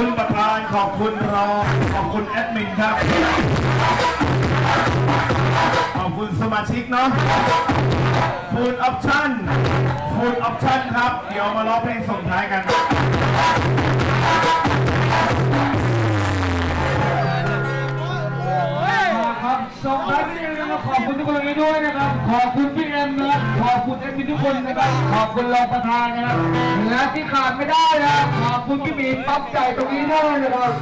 คุณประธานขอบคุณรองขอบคุณแอดมินครับ ขอบคุณสมาชิกเนาะฟูดออปชั่นฟูดออปชั่นครับ เดี๋ยวมาร้อเพลงส่งท้ายกัน ด้วยนะครับ ขอบคุณพี่แอมนะขอบคุณเอ็มทุกคนนะครับขอบคุณรองประธานนะครับและที่ขาดไม่ได้นะขอบคุณพี่มีปั๊บใจตรงนี้ด้วยนะครับ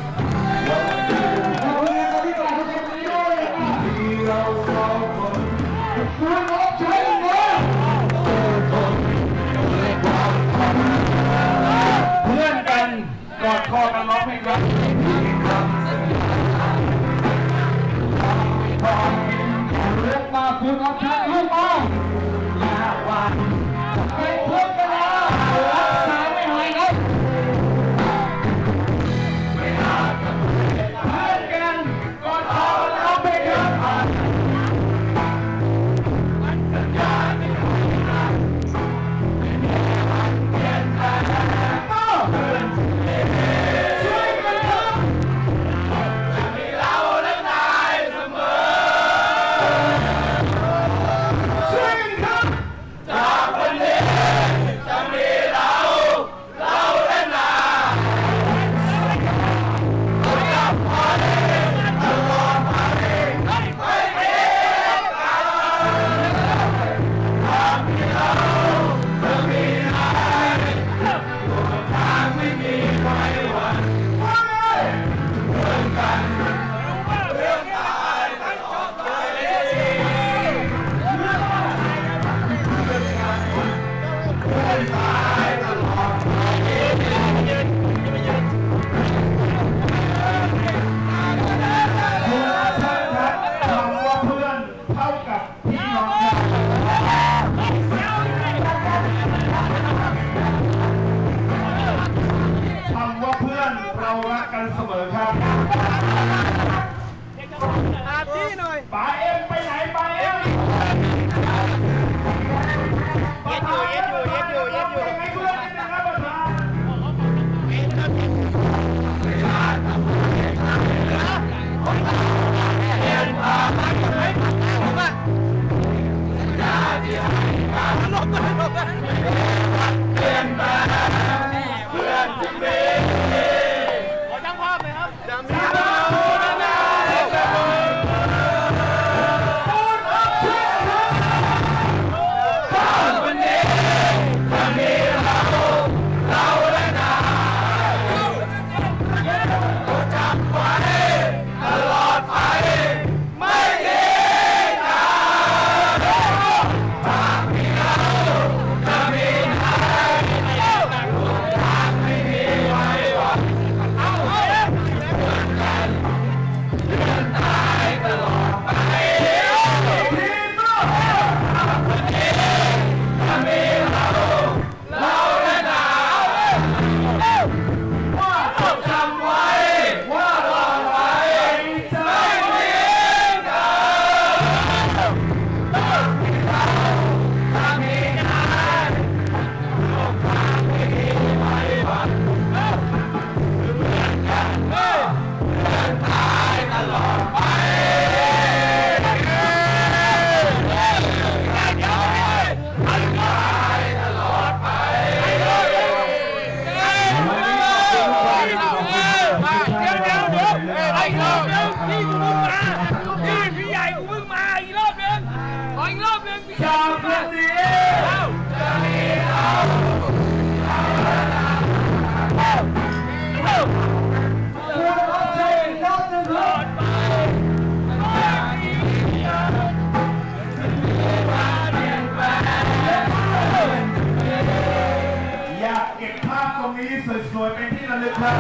for Cantina Liquor.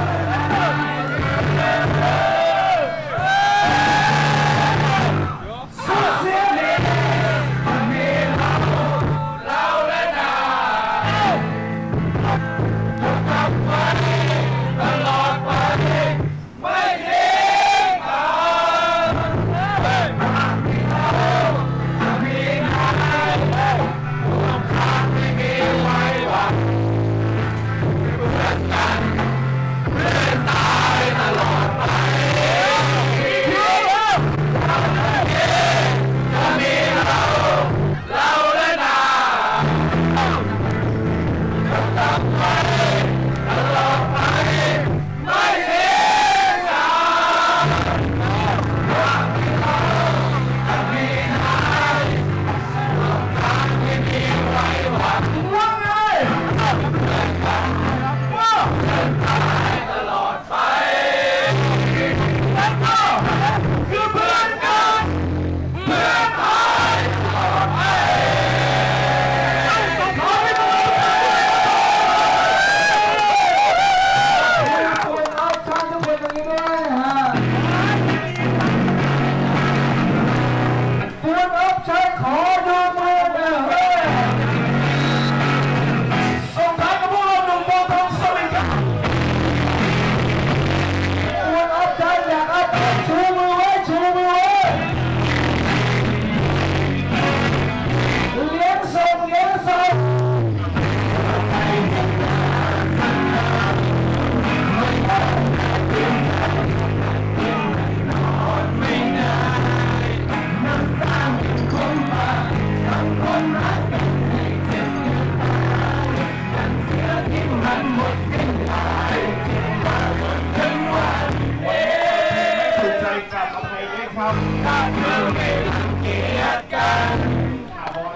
เราไม่รังเกียจกัน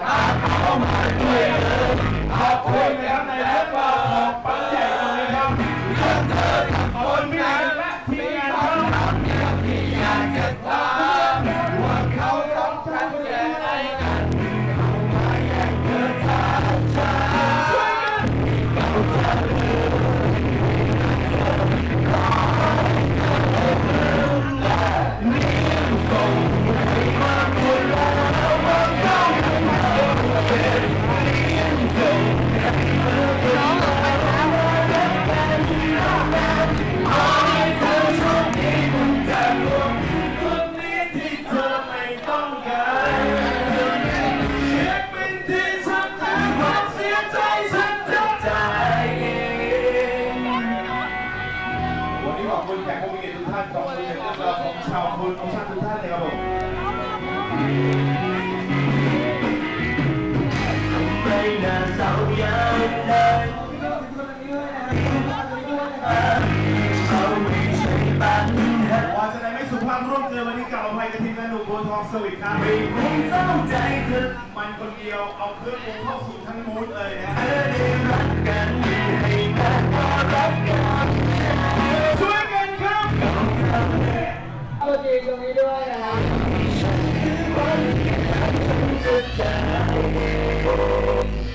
ถ้าเขามาด้วยเลยเอาคุยไปข้างใน คุณแขกผู้มีเกียรติทุกท่านขอบคุณเรื่องราของชาวคุณของชาติทุกท่านเลยครับผมไบหน้าเสาวยาวนั้นเขาไม่ใช่ปัวันจะได้ไม่สุภาพร่วมเกินวันนี้ก่าวอภัยกับทีมงานหนุ่โบทองสวิตครับไม่งเศร้าใจเธอมันคนเดียวเอาเครื่องมูเข้าสู่ทั้งมูดเลยนะเธอได้รักกันให้มากกว่ารักกัน ช่วย ตัวจริงตรงนี้ด้วยนะครับ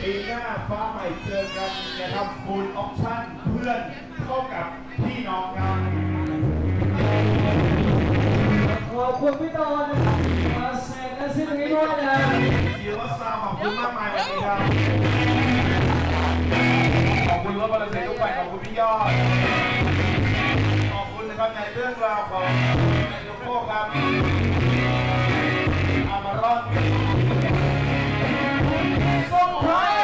ปีหน้าฟ้าใหม่เจอกันนะครับฟูลออปชั่นเพื่อนเท่ากับพี่น้องครับขอบคุณพี่ตอนนะครับมาแสดงและซึ่งนี้ด้วยนะครับเดียวว่าซาวขอบคุณมากมายวันนี้ครับขอบคุณรถมอเตอร์ไซค์ทุกฝ่ายขอบคุณพี่ยอด ครับในเรื่องราวของโลโก้ครับอามารอนส่งท้าย